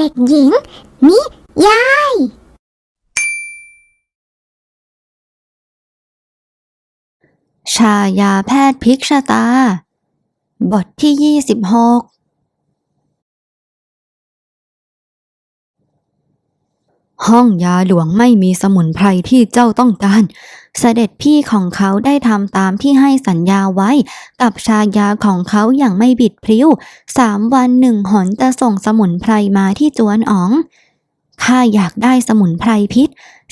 เด็กหญิง นิยาย ชายาแพทย์พิกชะตา บทที่ 26 ห้องยาหลวงไม่มีสมุนไพรที่เจ้าต้องการ เสด็จพี่ของเขาได้ทำตามที่ให้สัญญาไว้ กับชายาของเขาอย่างไม่บิดพริ้วสามวันหนึ่งหนจะส่งสมุนไพรมาที่จวนอ๋องข้าอยากได้สมุนไพรพิษ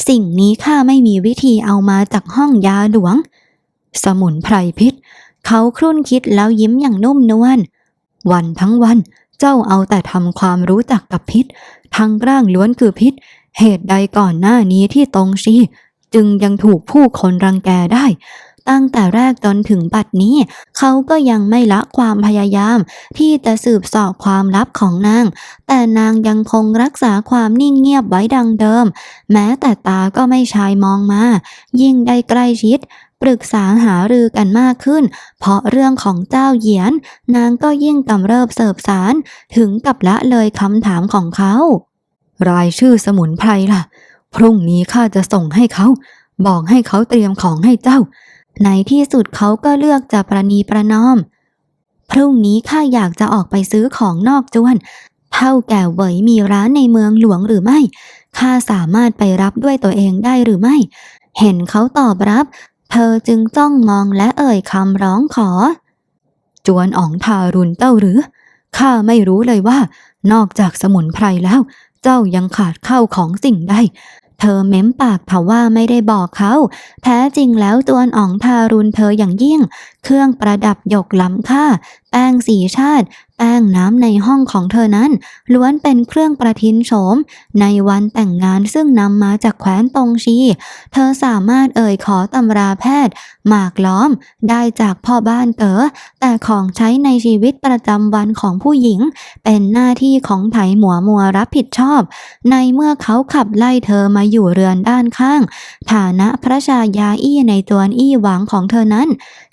สิ่งนี้ข้าไม่มีวิธีเอามาจากห้องยาหลวง สมุนไพรพิษ เขาครุ่นคิดแล้วยิ้มอย่างนุ่มนวลวันทั้งวันเจ้าเอาแต่ทำความรู้จักกับพิษ ทั้งร่างล้วนคือพิษ เหตุใดก่อนหน้านี้ที่ตงชีจึงยังถูกผู้คนรังแกได้ ตั้งแต่แรกจนถึงบัดนี้ เขาก็ยังไม่ละความพยายาม ที่จะสืบสอบความลับของนาง แต่นางยังคงรักษาความนิ่งเงียบไว้ดังเดิม แม้แต่ตาก็ไม่ชายมองมา ยิ่งได้ใกล้ชิดปรึกษาหารือกันมากขึ้น เพราะเรื่องของเจ้าเหยียน นางก็ยิ่งกำเริบเสบสาร ถึงกับละเลยคำถามของเขา รายชื่อสมุนไพรล่ะ พรุ่งนี้ข้าจะส่งให้เขา บอกให้เขาเตรียมของให้เจ้า ในที่สุดเขาก็เลือกจะประนีประนอม พรุ่งนี้ข้าอยากจะออกไปซื้อของนอกจวน เท่าแก่เวยมีร้านในเมืองหลวงหรือไม่ ข้าสามารถไปรับด้วยตัวเองได้หรือไม่ เห็นเขาตอบรับ เธอจึงจ้องมองและเอ่ยคำร้องขอ จวนอ๋องทารุณเต้าหรือ ข้าไม่รู้เลยว่า นอกจากสมุนไพรแล้ว เจ้ายังขาดเข้าของสิ่งใดเธอเม้มปากเผาว่าไม่ได้บอกเขา แท้จริงแล้วตัวอ๋องทารุณเธออย่างยิ่ง เครื่องประดับหยกล้ำค่า แป้งสีชาติ แป้งน้ำในห้องของเธอนั้น ล้วนเป็นเครื่องประทินโฉม ในวันแต่งงานซึ่งนำมาจากแคว้นตงชี เธอสามารถเอ่ยขอตำราแพทย์ หมากล้อม ได้จากพ่อบ้านเต๋อแต่ของใช้ในชีวิตประจำวันของผู้หญิง เป็นหน้าที่ของไถหมัวมัวรับผิดชอบ ในเมื่อเขาขับไล่เธอมาอยู่เรือนด้านข้าง ฐานะพระชายาอี้ในจวอี้หวังของเธอนั้น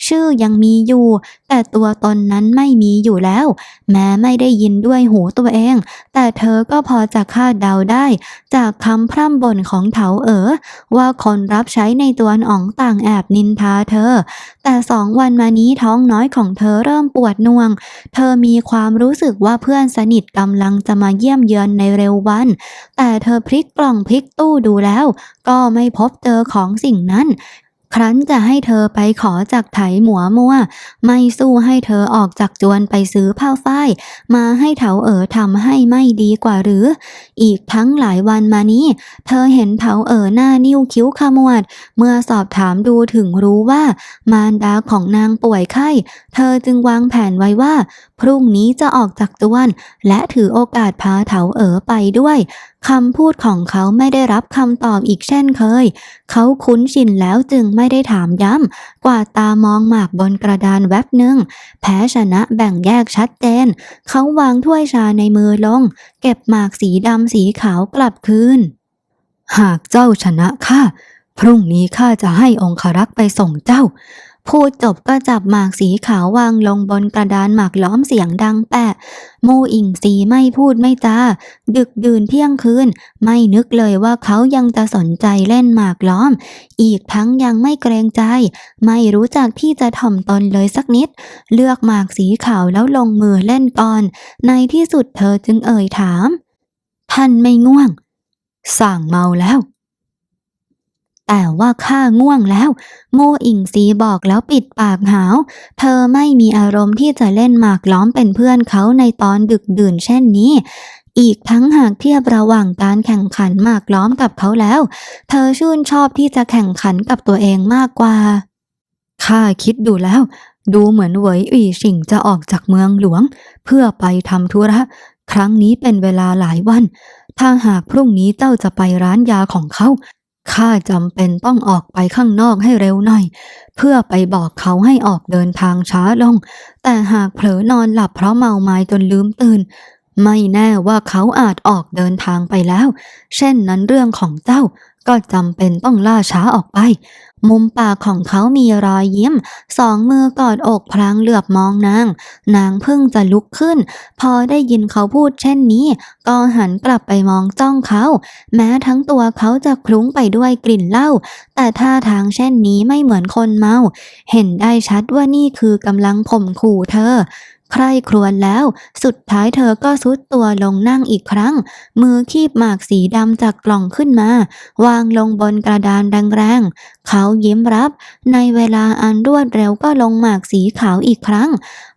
ชื่อยังมีอยู่ แต่ตัวตนนั้นไม่มีอยู่แล้วแม้ไม่ได้ยินด้วยหูตัวเอง แต่เธอก็พอจะคาดเดาได้ จากคำพร่ำบ่นของเถาเอ๋อว่าคนรับใช้ในตัวอ๋องต่างแอบนินทาเธอ แต่สองวันมานี้ท้องน้อยของเธอเริ่มปวดน่วง เธอมีความรู้สึกว่าเพื่อนสนิทกำลังจะมาเยี่ยมเยือนในเร็ววัน แต่เธอพลิกกล่องพลิกตู้ดูแล้ว ก็ไม่พบเจอของสิ่งนั้น ครั้นจะให้เธอไปขอจากไถหมัวมัว ไม่สู้ให้เธอออกจากจวนไปซื้อผ้าฝ้ายมาให้เถาเอ๋อทำให้ไม่ดีกว่าหรือ อีกทั้งหลายวันมานี้ เธอเห็นเถาเอ๋อหน้านิ้วคิ้วขมวด เมื่อสอบถามดูถึงรู้ว่า มารดาของนางป่วยไข้ เธอจึงวางแผนไว้ว่า พรุ่งนี้จะออกจากจวน และถือโอกาสพาเถาเอ๋อไปด้วย คำพูดของเขาไม่ได้รับคำตอบอีกเช่นเคย เขาคุ้นชินแล้วจึงไม่ได้ถามย้ำ กว่าตามองหมากบนกระดานแวบหนึ่ง แพ้ชนะแบ่งแยกชัดเจน เขาวางถ้วยชาในมือลง เก็บหมากสีดำสีขาวกลับคืน หากเจ้าชนะข้าพรุ่งนี้ข้าจะให้องครักษ์ไปส่งเจ้า พูดจบก็จับหมากสีขาววางลงบนกระดานหมากล้อมเสียงดังแปะโมอิงสีไม่พูดไม่จาดึกดื่นเที่ยงคืน ไม่นึกเลยว่าเขายังจะสนใจเล่นหมากล้อม อีกทั้งยังไม่เกรงใจ ไม่รู้จักที่จะถ่อมตนเลยสักนิด เลือกหมากสีขาวแล้วลงมือเล่นก่อน ในที่สุดเธอจึงเอ่ยถาม ท่านไม่ง่วง สั่งเมาแล้ว แต่ว่าข้าง่วงแล้วโง่อิงซีบอกแล้วปิดปากหาว เธอไม่มีอารมณ์ที่จะเล่นหมากล้อมเป็นเพื่อนเขาในตอนดึกดื่นเช่นนี้ อีกทั้งหากเทียบระหว่างการแข่งขันหมากล้อมกับเขาแล้ว เธอชื่นชอบที่จะแข่งขันกับตัวเองมากกว่าข้าคิดดูแล้ว ดูเหมือนเหวยอีชิงจะออกจากเมืองหลวง เพื่อไปทำธุระ ครั้งนี้เป็นเวลาหลายวัน ถ้าหากพรุ่งนี้เจ้าจะไปร้านยาของเขา ข้าจำเป็นต้องออกไปข้างนอกให้เร็วหน่อย เพื่อไปบอกเขาให้ออกเดินทางช้าลง แต่หากเผลอนอนหลับเพราะเมาไม้จนลืมตื่น ไม่แน่ว่าเขาอาจออกเดินทางไปแล้ว เช่นนั้นเรื่องของเจ้าก็จำเป็นต้องล่าช้าออกไป มุมปากของเขามีรอยยิ้ม สองมือกอดอกพลางเหลือบมองนาง นางเพิ่งจะลุกขึ้น พอได้ยินเขาพูดเช่นนี้ ก็หันกลับไปมองจ้องเขา แม้ทั้งตัวเขาจะคลุ้งไปด้วยกลิ่นเหล้า แต่ท่าทางเช่นนี้ไม่เหมือนคนเมา เห็นได้ชัดว่านี่คือกำลังข่มขู่เธอ ใครครวญแล้ว สุดท้ายเธอก็ซุดตัวลงนั่งอีกครั้ง มือคีบหมากสีดำจากกล่องขึ้นมา วางลงบนกระดานแรงๆ เขายิ้มรับ ในเวลาอันรวดเร็วก็ลงหมากสีขาวอีกครั้ง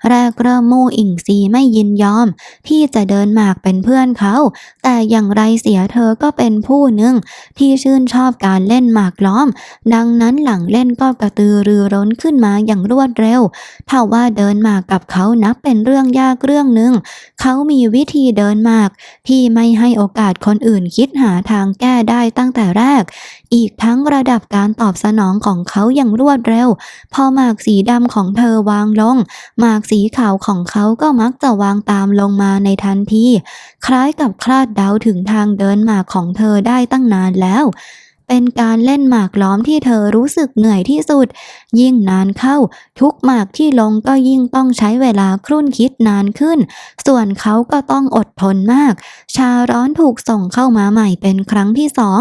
แรกเริ่มมู่อิงซีไม่ยินยอม ที่จะเดินหมากเป็นเพื่อนเขา แต่อย่างไรเสียเธอก็เป็นผู้หนึ่ง ที่ชื่นชอบการเล่นหมากล้อม ดังนั้นหลังเล่นก็กระตือรือร้นขึ้นมาอย่างรวดเร็วถ้าว่าเดินหมากกับเขานับเป็นเรื่องยากเรื่องหนึ่งเขามีวิธีเดินหมากที่ไม่ให้โอกาสคนอื่นคิดหาทางแก้ได้ตั้งแต่แรก อีกทั้งระดับการตอบสนองของเขาอย่างรวดเร็ว พอหมากสีดำของเธอวางลง หมากสีขาวของเขาก็มักจะวางตามลงมาในทันที คล้ายกับคลาดเดาถึงทางเดินหมากของเธอได้ตั้งนานแล้ว เป็นการเล่นหมากล้อมที่เธอรู้สึกเหนื่อยที่สุด ยิ่งนานเข้า ทุกหมากที่ลงก็ยิ่งต้องใช้เวลาครุ่นคิดนานขึ้น ส่วนเขาก็ต้องอดทนมาก ชาร้อนถูกส่งเข้ามาใหม่เป็นครั้งที่สอง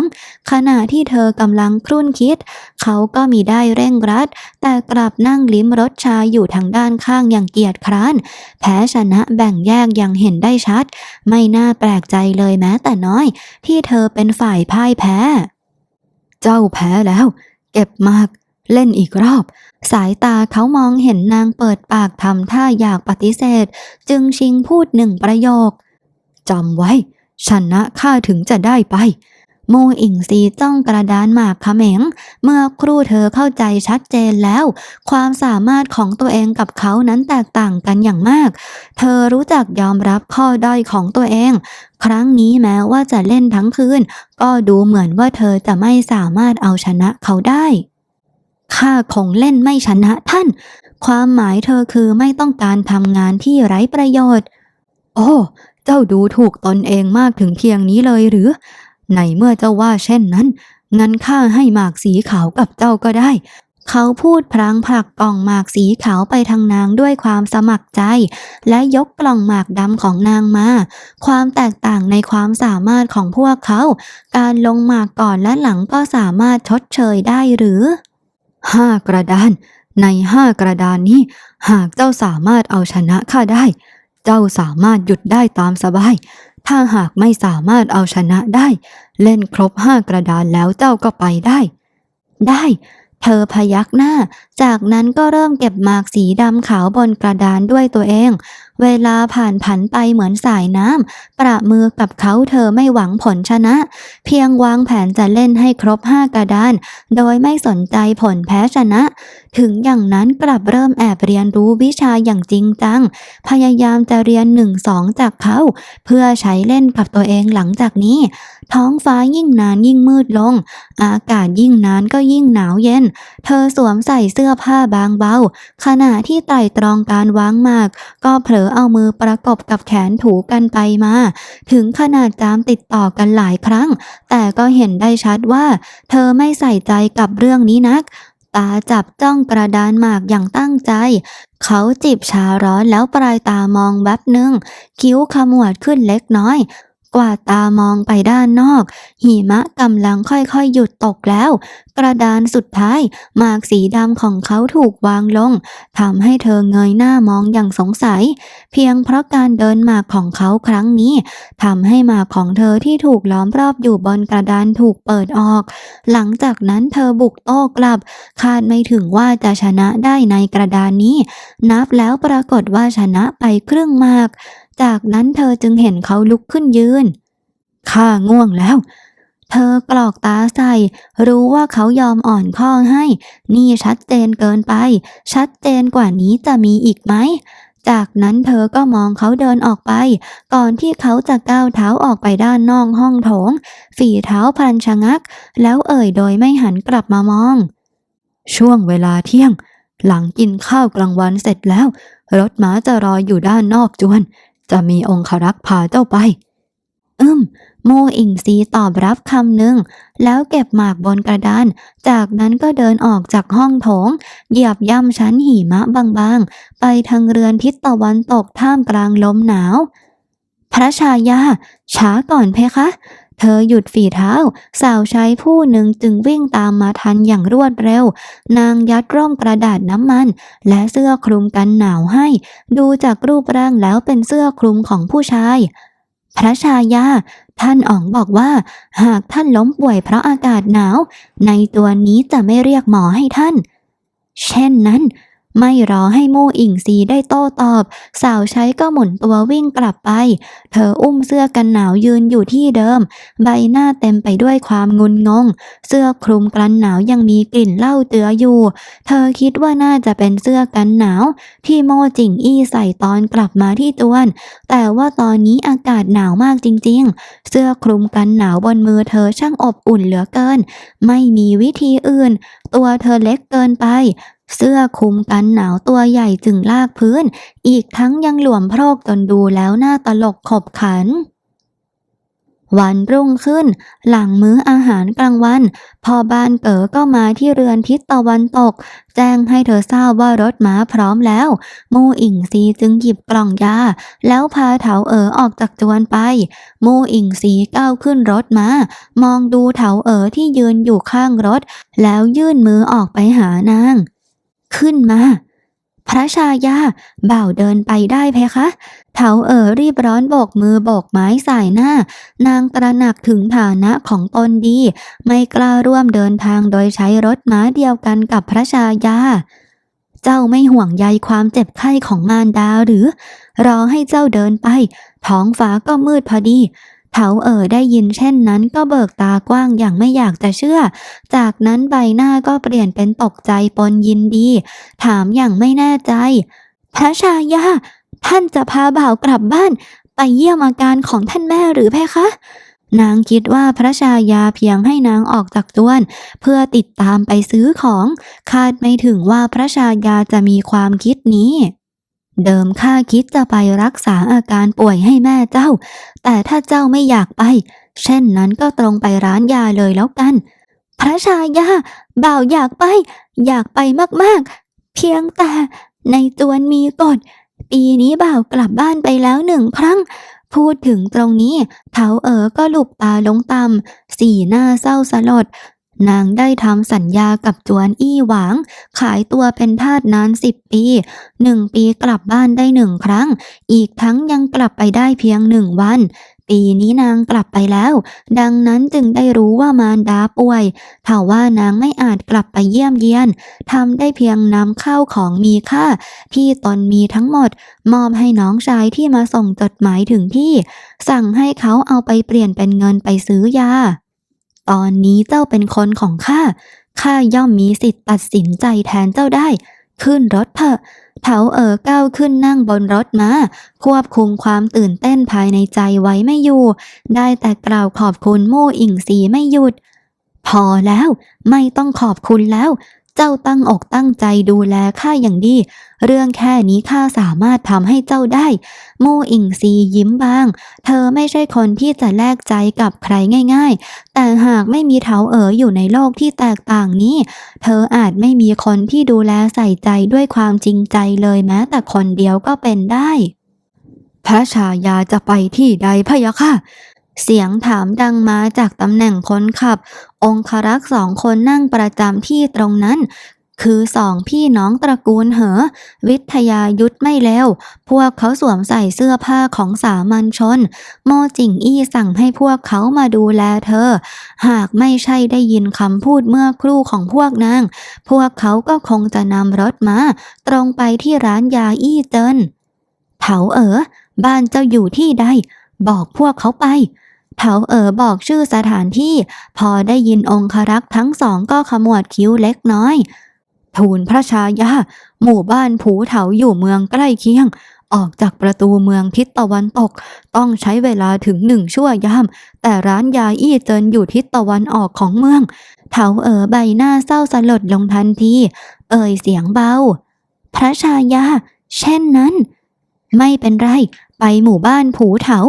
ขณะที่เธอกำลังครุ่นคิด เขาก็มีได้เร่งรัด แต่กลับนั่งลิ้มรสชาอยู่ทางด้านข้างอย่างเกียจคร้าน แพ้ชนะแบ่งแยกอย่างเห็นได้ชัด ไม่น่าแปลกใจเลยแม้แต่น้อย ที่เธอเป็นฝ่ายพ่ายแพ้ เจ้าแพ้แล้ว เก็บมากเล่นอีกรอบ สายตาเขามองเห็นนางเปิดปากทำท่าอยากปฏิเสธ จึงชิงพูดหนึ่งประโยคจำไว้ ชนะข้าถึงจะได้ไป มอิงซีจ้องกระดานหมากขมง เมื่อครู่เธอเข้าใจชัดเจนแล้ว ความสามารถของตัวเองกับเขานั้นแตกต่างกันอย่างมาก เธอรู้จักยอมรับข้อด้อยของตัวเอง ครั้งนี้แม้ว่าจะเล่นทั้งคืน ก็ดูเหมือนว่าเธอจะไม่สามารถเอาชนะเขาได้ข้าคงเล่นไม่ชนะท่าน ความหมายเธอคือไม่ต้องการทำงานที่ไร้ประโยชน์ โอ้ เจ้าดูถูกตนเองมากถึงเพียงนี้เลยหรือ ในเมื่อเจ้าว่าเช่นนั้นงั้นข้าให้หมากสีขาวกับเจ้าก็ได้ เขาพูดพลางผลักกล่องหมากสีขาวไปทางนางด้วยความสมัครใจ และยกกล่องหมากดำของนางมา ความแตกต่างในความสามารถของพวกเขา การลงหมากก่อนและหลังก็สามารถชดเชยได้หรือห้ากระดาน ในห้ากระดานนี้ หากเจ้าสามารถเอาชนะข้าได้ เจ้าสามารถหยุดได้ตามสบาย ถ้าหากไม่สามารถเอาชนะได้ เล่นครบห้ากระดานแล้วเจ้าก็ไปได้ ได้ เธอพยักหน้า จากนั้นก็เริ่มเก็บหมากสีดำขาวบนกระดานด้วยตัวเอง เวลาผ่านผันไปเหมือนสายน้ำ ประมือกับเขาเธอไม่หวังผลชนะ เพียงวางแผนจะเล่นให้ครบห้ากระดาน โดยไม่สนใจผลแพ้ชนะ ถึงอย่างนั้นกลับเริ่มแอบเรียนรู้วิชาอย่างจริงจัง พยายามจะเรียนหนึ่งสองจากเขา เพื่อใช้เล่นกับตัวเองหลังจากนี้ ท้องฟ้ายิ่งนานยิ่งมืดลง อากาศยิ่งนานก็ยิ่งหนาวเย็น เธอสวมใส่เสื้อผ้าบางเบา ขณะที่ไต่ตรองการวางหมาก ก็เผลอเอามือประกบกับแขนถูกันไปมา ถึงขนาดจามติดต่อกันหลายครั้ง แต่ก็เห็นได้ชัดว่า เธอไม่ใส่ใจกับเรื่องนี้นัก ตาจับจ้องกระดานหมากอย่างตั้งใจเขาจิบชาร้อนแล้วปลายตามองแวบหนึ่งคิ้วขมวดขึ้นเล็กน้อย กวาดตามองไปด้านนอก หิมะกำลังค่อยๆหยุดตกแล้ว กระดานสุดท้ายหมากสีดำของเขาถูกวางลงทำให้เธอเงยหน้ามองอย่างสงสัย เพียงเพราะการเดินหมากของเขาครั้งนี้ทำให้หมากของเธอที่ถูกล้อมรอบอยู่บนกระดานถูกเปิดออก หลังจากนั้นเธอบุกโต้กลับ คาดไม่ถึงว่าจะชนะได้ในกระดานนี้ นับแล้วปรากฏว่าชนะไปครึ่งหมาก จากนั้นเธอจึงเห็นเขาลุกขึ้นยืน ข้าง่วงแล้ว เธอกรอกตาใส่ รู้ว่าเขายอมอ่อนข้อให้ นี่ชัดเจนเกินไป ชัดเจนกว่านี้จะมีอีกไหม จากนั้นเธอก็มองเขาเดินออกไป ก่อนที่เขาจะก้าวเท้าออกไปด้านนอกห้องโถง ฝีเท้าพันชะงัก แล้วเอ่ยโดยไม่หันกลับมามอง ช่วงเวลาเที่ยง หลังกินข้าวกลางวันเสร็จแล้วรถม้าจะรออยู่ด้านนอกจวน จะมีองครักษ์พาเจ้าไป อืมโมอิงซีตอบรับคำหนึ่ง แล้วเก็บหมากบนกระดาน จากนั้นก็เดินออกจากห้องโถง เหยียบย่ำชั้นหิมะบางๆ ไปทางเรือนทิศตะวันตกท่ามกลางลมหนาว พระชายา ช้าก่อนเพคะ เธอหยุดฝีเท้า สาวใช้ผู้หนึ่งจึงวิ่งตามมาทันอย่างรวดเร็ว นางยัดร่มกระดาษน้ำมัน และเสื้อคลุมกันหนาวให้ ดูจากรูปร่างแล้วเป็นเสื้อคลุมของผู้ชาย พระชายา ท่านอ๋องบอกว่า หากท่านล้มป่วยเพราะอากาศหนาว ในตัวนี้จะไม่เรียกหมอให้ท่าน เช่นนั้น ไม่รอให้มู่อิงซีได้โต้ตอบ สาวใช้ก็หมุนตัววิ่งกลับไป เธออุ้มเสื้อกันหนาวยืนอยู่ที่เดิม ใบหน้าเต็มไปด้วยความงุนงง เสื้อคลุมกันหนาวยังมีกลิ่นเหล้าเตืออยู่ เธอคิดว่าน่าจะเป็นเสื้อกันหนาว ที่โมจิงอี้ใส่ตอนกลับมาที่ตวน แต่ว่าตอนนี้อากาศหนาวมากจริง ๆ เสื้อคลุมกันหนาวบนมือเธอช่างอบอุ่นเหลือเกิน ไม่มีวิธีอื่น ตัวเธอเล็กเกินไป เสื้อคลุมกันหนาวตัวใหญ่จึงลากพื้น อีกทั้งยังหลวมโพรกจนดูแล้วน่าตลกขบขัน วันรุ่งขึ้น หลังมื้ออาหารกลางวัน พอบ้านเก๋อก็มาที่เรือนทิศตะวันตก แจ้งให้เธอทราบว่ารถม้าพร้อมแล้ว มู่อิงซีจึงหยิบกล่องยา แล้วพาเถาเอ๋อออกจากจวนไป มู่อิงซีก้าวขึ้นรถม้ามองดูเถาเอ๋อที่ยืนอยู่ข้างรถ แล้วยื่นมือออกไปหานาง ขึ้นมา พระชายาบ่าวเดินไปได้เพคะเถาเอ๋อรีบร้อนโบกมือโบกไม้สายหน้า นางตระหนักถึงฐานะของตนดี ไม่กล้าร่วมเดินทางโดยใช้รถม้าเดียวกันกับพระชายาเจ้าไม่ห่วงใยความเจ็บไข้ของมารดาหรือ รอให้เจ้าเดินไป ท้องฟ้าก็มืดพอดี เถาเอ๋อได้ยินเช่นนั้นก็เบิกตากว้างอย่างไม่อยากจะเชื่อ จากนั้นใบหน้าก็เปลี่ยนเป็นตกใจปนยินดี ถามอย่างไม่แน่ใจ พระชายา ท่านจะพาบ่าวกลับบ้าน ไปเยี่ยมอาการของท่านแม่หรือเพคะนางคิดว่าพระชายาเพียงให้นางออกจากจวน เพื่อติดตามไปซื้อของ คาดไม่ถึงว่าพระชายาจะมีความคิดนี้ เดิมข้าคิดจะไปรักษาอาการป่วยให้แม่เจ้า แต่ถ้าเจ้าไม่อยากไป เช่นนั้นก็ตรงไปร้านยาเลยแล้วกัน พระชายา บ่าวอยากไป อยากไปมากๆ เพียงแต่ในจวนมีกฎ ปีนี้บ่าวกลับบ้านไปแล้วหนึ่งครั้ง พูดถึงตรงนี้ เถาเอ๋อก็หลุบตาลงต่ำสีหน้าเศร้าสลด นางได้ทำสัญญากับจวนอี้หวาง ขายตัวเป็นทาสนานสิบปีหนึ่งปีกลับบ้านได้หนึ่งครั้ง อีกทั้งยังกลับไปได้เพียงหนึ่งวัน ปีนี้นางกลับไปแล้ว ดังนั้นจึงได้รู้ว่ามารดาป่วยถ้าว่านางไม่อาจกลับไปเยี่ยมเยียนทำได้เพียงนำข้าวของมีค่า ที่ตนมีทั้งหมด มอบให้น้องชายที่มาส่งจดหมายถึงที่ สั่งให้เขาเอาไปเปลี่ยนเป็นเงินไปซื้อยา ตอนนี้เจ้าเป็นคนของข้า ข้าย่อมมีสิทธิ์ตัดสินใจแทนเจ้าได้ ขึ้นรถเถอะ เถาเอ๋อก้าวขึ้นนั่งบนรถมา ควบคุมความตื่นเต้นภายในใจไว้ไม่อยู่ ได้แต่กล่าวขอบคุณโม่อิงสีไม่หยุด พอแล้ว ไม่ต้องขอบคุณแล้ว เจ้าตั้งอกตั้งใจดูแลข้าอย่างดี เรื่องแค่นี้ข้าสามารถทำให้เจ้าได้โม่อิงซียิ้มบาง เธอไม่ใช่คนที่จะแลกใจกับใครง่าย ๆ แต่หากไม่มีเถาเอ๋ออยู่ในโลกที่แตกต่างนี้ เธออาจไม่มีคนที่ดูแลใส่ใจด้วยความจริงใจเลยแม้แต่คนเดียวก็เป็นได้พระชายาจะไปที่ใดพะยะค่ะ เสียงถามดังมาจากตำแหน่งคนขับ องครักษ์สองคนนั่งประจำที่ตรงนั้น คือสองพี่น้องตระกูลเหอ วิทยายุทธไม่แล้ว พวกเขาสวมใส่เสื้อผ้าของสามัญชน โมจิงอี้สั่งให้พวกเขามาดูแลเธอ หากไม่ใช่ได้ยินคำพูดเมื่อครู่ของพวกนาง พวกเขาก็คงจะนำรถมา ตรงไปที่ร้านยาอี้เจินเถาเอ๋อบ้านเจ้าอยู่ที่ใด บอกพวกเขาไป เถาเอ๋อบอกชื่อสถานที่ พอได้ยินองครักษ์ทั้งสองก็ขมวดคิ้วเล็กน้อย ทูลพระชายา หมู่บ้านผูเถาอยู่เมืองใกล้เคียง ออกจากประตูเมืองทิศตะวันตก ต้องใช้เวลาถึงหนึ่งชั่วยาม แต่ร้านยาอี้เจินอยู่ทิศตะวันออกของเมือง เถาเอ๋อใบหน้าเศร้าสลดลงทันที เอ่ยเสียงเบา พระชายา เช่นนั้น ไม่เป็นไร ไปหมู่บ้านผูเถา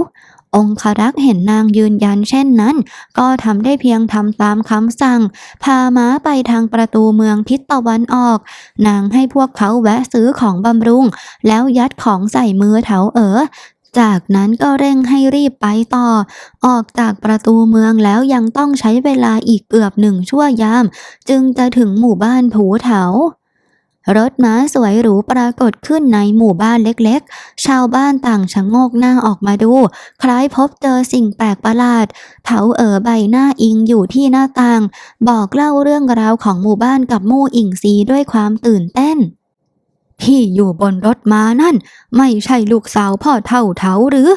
องครักษ์เห็นนางยืนยันเช่นนั้น ก็ทำได้เพียงทำตามคำสั่ง พาม้าไปทางประตูเมืองทิศตะวันออก นางให้พวกเขาแวะซื้อของบำรุง แล้วยัดของใส่มือเถาเอ๋อจากนั้นก็เร่งให้รีบไปต่อ ออกจากประตูเมืองแล้วยังต้องใช้เวลาอีกเกือบหนึ่งชั่วยาม จึงจะถึงหมู่บ้านผูเถา รถม้าสวยหรูปรากฏขึ้นในหมู่บ้านเล็กๆ ชาวบ้านต่างชะโงกหน้าออกมาดู คล้ายพบเจอสิ่งแปลกประหลาดเถาเอ๋อใบหน้าอิงอยู่ที่หน้าต่าง บอกเล่าเรื่องราวของหมู่บ้านกับมู่อิงซีด้วยความตื่นเต้นที่อยู่บนรถม้านั่น ไม่ใช่ลูกสาวพ่อเท่าเถาหรือ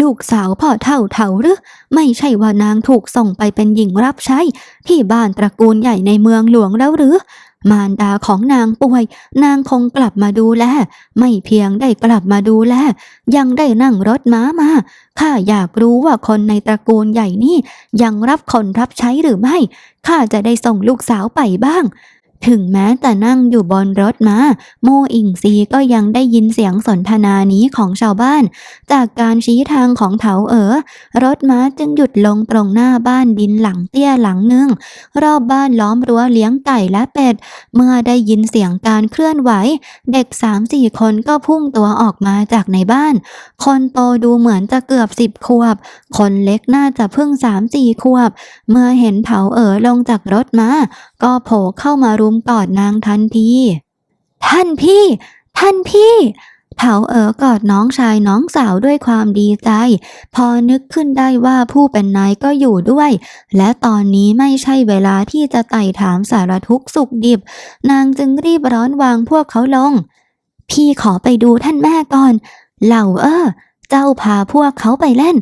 ลูกสาวพ่อเท่าเถาหรือ ไม่ใช่ว่านางถูกส่งไปเป็นหญิงรับใช้ ที่บ้านตระกูลใหญ่ในเมืองหลวงแล้วหรือ มารดาของนางป่วย นางคงกลับมาดูแล ไม่เพียงได้กลับมาดูแล ยังได้นั่งรถม้ามา ข้าอยากรู้ว่าคนในตระกูลใหญ่นี่ยังรับคนรับใช้หรือไม่ ข้าจะได้ส่งลูกสาวไปบ้าง ถึงแม้แต่นั่งอยู่บนรถม้าโมอิงซีก็ยังได้ยินเสียงสนทนานี้ของชาวบ้าน จากการชี้ทางของเถาเอ๋อรถม้าจึงหยุดลงตรงหน้าบ้านดินหลังเตี้ยหลังหนึ่ง รอบบ้านล้อมรั้วเลี้ยงไก่และเป็ด เมื่อได้ยินเสียงการเคลื่อนไหว เด็กสามสี่คนก็พุ่งตัวออกมาจากในบ้าน คนโตดูเหมือนจะเกือบสิบขวบ คนเล็กน่าจะเพิ่งสามสี่ขวบ เมื่อเห็นเถาเอ๋อลงจากรถม้าก็โผล่เข้ามารุมกอดนางทันที ท่านพี่ ท่านพี่เถาเอ๋อกอดน้องชายน้องสาวด้วยความดีใจ พอนึกขึ้นได้ว่าผู้เป็นนายก็อยู่ด้วย และตอนนี้ไม่ใช่เวลาที่จะไต่ถามสารทุกข์สุขดิบ นางจึงรีบร้อนวางพวกเขาลง พี่ขอไปดูท่านแม่ก่อน เหล่าเออเจ้าพาพวกเขาไปเล่น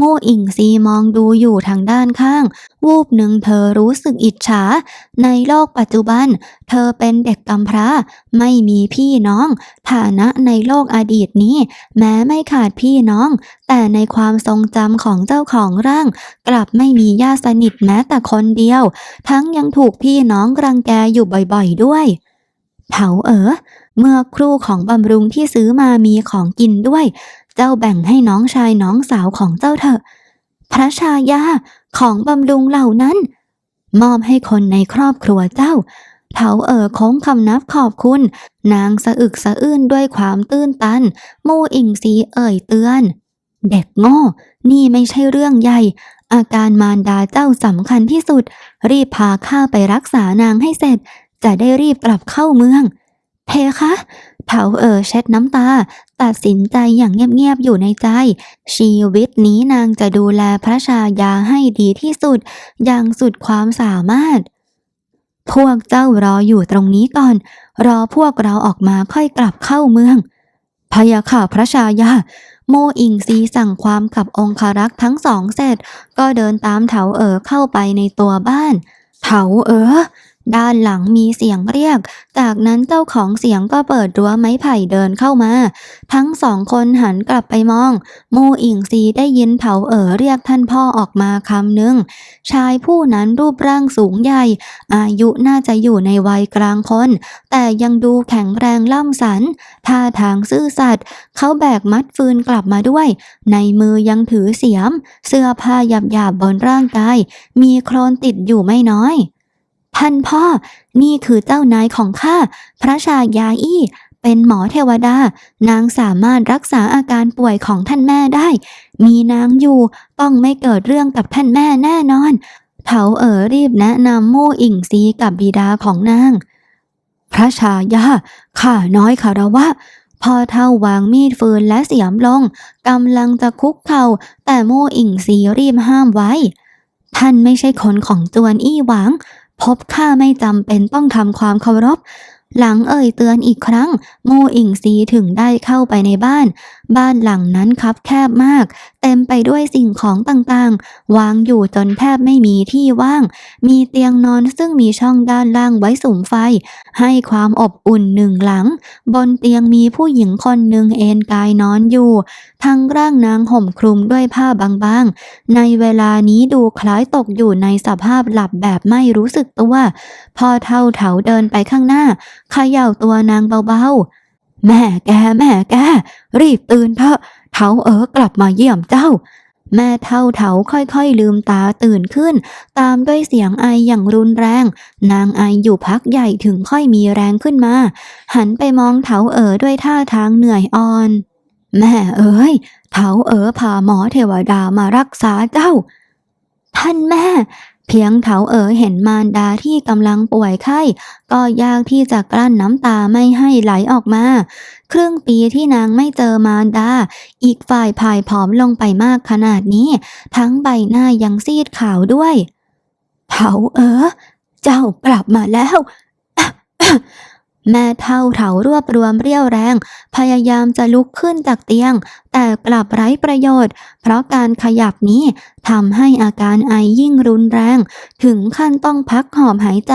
มอิงซีมองดูอยู่ทางด้านข้าง วูบหนึ่งเธอรู้สึกอิจฉา ในโลกปัจจุบัน เธอเป็นเด็กกำพร้า ไม่มีพี่น้อง ฐานะในโลกอดีตนี้ แม้ไม่ขาดพี่น้อง แต่ในความทรงจำของเจ้าของร่าง กลับไม่มีญาติสนิทแม้แต่คนเดียว ทั้งยังถูกพี่น้องรังแกอยู่บ่อยๆด้วยเถาเอ๋อเมื่อครู่ของบำรุงที่ซื้อมามีของกินด้วย เจ้าแบ่งให้น้องชายน้องสาวของเจ้าเถอะ พระชายาของบำรุงเหล่านั้น มอบให้คนในครอบครัวเจ้าเถาเอ๋อโค้งคำนับขอบคุณ นางสะอึกสะอื้นด้วยความตื้นตัน มู่อิงซีเอ่ยเตือน เด็กโง่ นี่ไม่ใช่เรื่องใหญ่ อาการมารดาเจ้าสำคัญที่สุด รีบพาข้าไปรักษานางให้เสร็จ จะได้รีบกลับเข้าเมือง เพคะ เถาเอ๋อเช็ดน้ำตา ตัดสินใจอย่างเงียบๆอยู่ในใจ ชีวิตนี้นางจะดูแลพระชายาให้ดีที่สุด อย่างสุดความสามารถ พวกเจ้ารออยู่ตรงนี้ก่อน รอพวกเราออกมาค่อยกลับเข้าเมืองพยาข่าพระชายา โมอิงซีสั่งความกับองคารักษ์ทั้งสองเสร็จ ก็เดินตามเถาเอ๋อเข้าไปในตัวบ้าน เถาเอ๋อ ด้านหลังมีเสียงเรียก จากนั้นเจ้าของเสียงก็เปิดรั้วไม้ไผ่เดินเข้ามา ทั้งสองคนหันกลับไปมองโมอิงซีได้ยินเถาเอ๋อเรียกท่านพ่อออกมาคำหนึ่ง ชายผู้นั้นรูปร่างสูงใหญ่ อายุน่าจะอยู่ในวัยกลางคน แต่ยังดูแข็งแรงล่ำสัน ท่าทางซื่อสัตย์ เขาแบกมัดฟืนกลับมาด้วย ในมือยังถือเสียม เสื้อผ้าหยาบๆบนร่างกาย มีโคลนติดอยู่ไม่น้อย ท่านพ่อ นี่คือเจ้านายของข้า พระชายาอี้ เป็นหมอเทวดา นางสามารถรักษาอาการป่วยของท่านแม่ได้ มีนางอยู่ ต้องไม่เกิดเรื่องกับท่านแม่แน่นอน เถาเอ๋อรีบแนะนำโม่อิงซีกับบิดาของนาง พระชายา ข้าน้อยคารวะพอเท่าวางมีดฟืนและเสียมลงกำลังจะคุกเข่า แต่โม่อิงซีรีบห้ามไว้ ท่านไม่ใช่คนของจวนอี้หวัง พบข้าไม่จำเป็นต้องทำความเคารพ หลังเอ่ยเตือนอีกครั้ง โมอิงซีถึงได้เข้าไปในบ้านบ้านหลังนั้นคับแคบมาก เต็มไปด้วยสิ่งของต่างๆ วางอยู่จนแทบไม่มีที่ว่าง มีเตียงนอนซึ่งมีช่องด้านล่างไว้สุมไฟ ให้ความอบอุ่นหนึ่งหลัง บนเตียงมีผู้หญิงคนหนึ่งเอนกายนอนอยู่ ทั้งร่างนางห่มคลุมด้วยผ้าบางๆ ในเวลานี้ดูคล้ายตกอยู่ในสภาพหลับแบบไม่รู้สึกตัว พอเท่าเถาเดินไปข้างหน้าเขย่าตัวนางเบาๆ แม่แกแม่แกรีบตื่นเถอะเถาเอ๋อกลับมาเยี่ยมเจ้า แม่เท่าเถาค่อยๆลืมตาตื่นขึ้น ตามด้วยเสียงไออย่างรุนแรง นางไออยู่พักใหญ่ถึงค่อยมีแรงขึ้นมา หันไปมองเถาเอ๋อด้วยท่าทางเหนื่อยอ่อน แม่เอ๋ยเถาเอ๋อพาหมอเทวดามารักษาเจ้า ท่านแม่ เพียงเถาเอ๋อเห็นมารดาที่กำลังป่วยไข้ ก็ยากที่จะกลั้นน้ำตาไม่ให้ไหลออกมา ครึ่งปีที่นางไม่เจอมารดา อีกฝ่ายผายผอมลงไปมากขนาดนี้ ทั้งใบหน้ายังซีดขาวด้วย เถาเอ๋อเจ้ากลับมาแล้ว แม่เท่าเถารวบรวมเรี่ยวแรง พยายามจะลุกขึ้นจากเตียง แต่กลับไร้ประโยชน์ เพราะการขยับนี้ทำให้อาการไอยิ่งรุนแรง ถึงขั้นต้องพักหอบหายใจ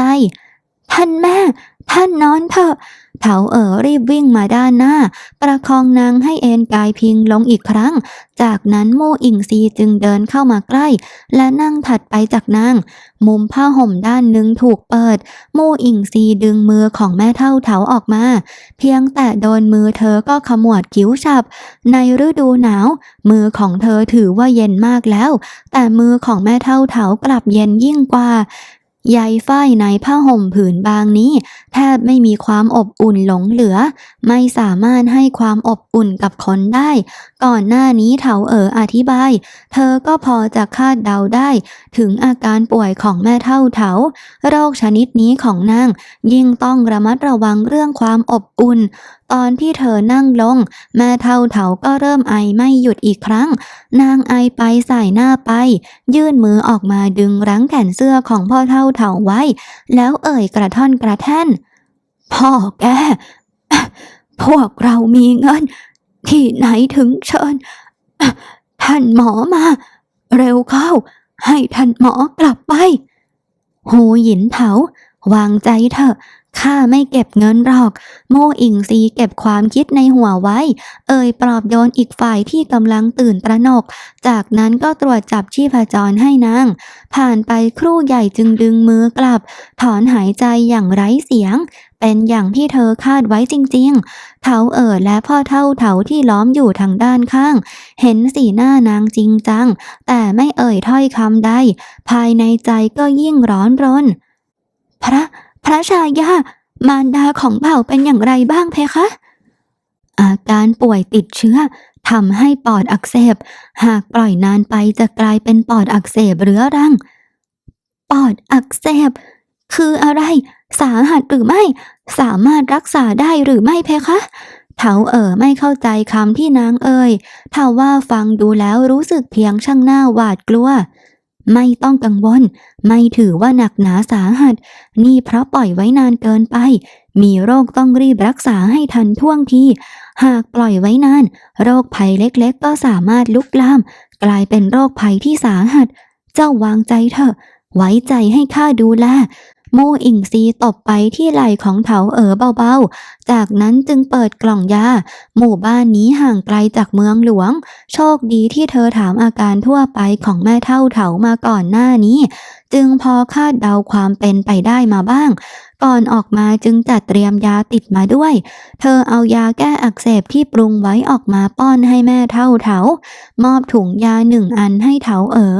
ท่านแม่ ท่านนอนเถอะเถาเอ๋อรีบวิ่งมาด้านหน้า ประคองนางให้เอนกายพิงลงอีกครั้ง จากนั้นโม่อิงซีจึงเดินเข้ามาใกล้ และนั่งถัดไปจากนาง มุมผ้าห่มด้านหนึ่งถูกเปิดโม่อิงซีดึงมือของแม่เท่าเถาออกมา เพียงแต่โดนมือเธอก็ขมวดคิ้วฉับ ในฤดูหนาว มือของเธอถือว่าเย็นมากแล้ว แต่มือของแม่เท่าเถากลับเย็นยิ่งกว่า ใยฝ้ายในผ้าห่มผืนบางนี้ แทบไม่มีความอบอุ่นหลงเหลือ ไม่สามารถให้ความอบอุ่นกับคนได้ ก่อนหน้านี้เถาเอ๋ออธิบาย เธอก็พอจะคาดเดาได้ ถึงอาการป่วยของแม่เท่าเถา โรคชนิดนี้ของนาง ยิ่งต้องระมัดระวังเรื่องความอบอุ่น ตอนที่เธอนั่งลง แม่เท่าเถาก็เริ่มไอไม่หยุดอีกครั้ง นางไอไปใส่หน้าไป ยื่นมือออกมาดึงรั้งแขนเสื้อของพ่อเท่าถาไว้ แล้วเอ่ยกระท่อนกระแท่น พ่อแก พวกเรามีเงิน ที่ไหนถึงเชิญ ท่านหมอมา เร็วเข้า ให้ท่านหมอกลับไป หูหยินเถา วางใจเถอะ ข้าไม่เก็บเงินหรอก โมอิงซีเก็บความคิดในหัวไว้ เอ่ยปลอบโยนอีกฝ่ายที่กำลังตื่นตระหนก จากนั้นก็ตรวจจับชีพจรให้นาง ผ่านไปครู่ใหญ่จึงดึงมือกลับ ถอนหายใจอย่างไร้เสียง เป็นอย่างที่เธอคาดไว้จริงๆ เถาเอ๋อและพ่อเท่าเถาที่ล้อมอยู่ทางด้านข้าง เห็นสีหน้านางจริงจัง แต่ไม่เอ่ยถ้อยคำใด ภายในใจก็ยิ่งร้อนรน พระ พระชายา มารดาของเผ่าเป็นอย่างไรบ้างเพคะ อาการป่วยติดเชื้อทำให้ปอดอักเสบ หากปล่อยนานไปจะกลายเป็นปอดอักเสบเรื้อรัง ปอดอักเสบ คืออะไร สาหัสหรือไม่ สามารถรักษาได้หรือไม่เพคะเถาเอ๋อไม่เข้าใจคำที่นางเอ่ยถ้าว่าฟังดูแล้วรู้สึกเพียงช่างหน้าหวาดกลัว ไม่ต้องกังวล ไม่ถือว่าหนักหนาสาหัส นี่เพราะปล่อยไว้นานเกินไป มีโรคต้องรีบรักษาให้ทันท่วงที หากปล่อยไว้นาน โรคภัยเล็กๆ ก็สามารถลุกลาม กลายเป็นโรคภัยที่สาหัส เจ้าวางใจเถอะ ไว้ใจให้ข้าดูแล มอิงซีตบไปที่ไหล่ของเถาเอ๋อเบาๆ จากนั้นจึงเปิดกล่องยา หมู่บ้านนี้ห่างไกลจากเมืองหลวง โชคดีที่เธอถามอาการทั่วไปของแม่เท่าเถามาก่อนหน้านี้ จึงพอคาดเดาความเป็นไปได้มาบ้าง ก่อนออกมาจึงจัดเตรียมยาติดมาด้วย เธอเอายาแก้อักเสบที่ปรุงไว้ออกมาป้อนให้แม่เท่าเถามอบถุงยาหนึ่งอันให้เถาเอ๋อ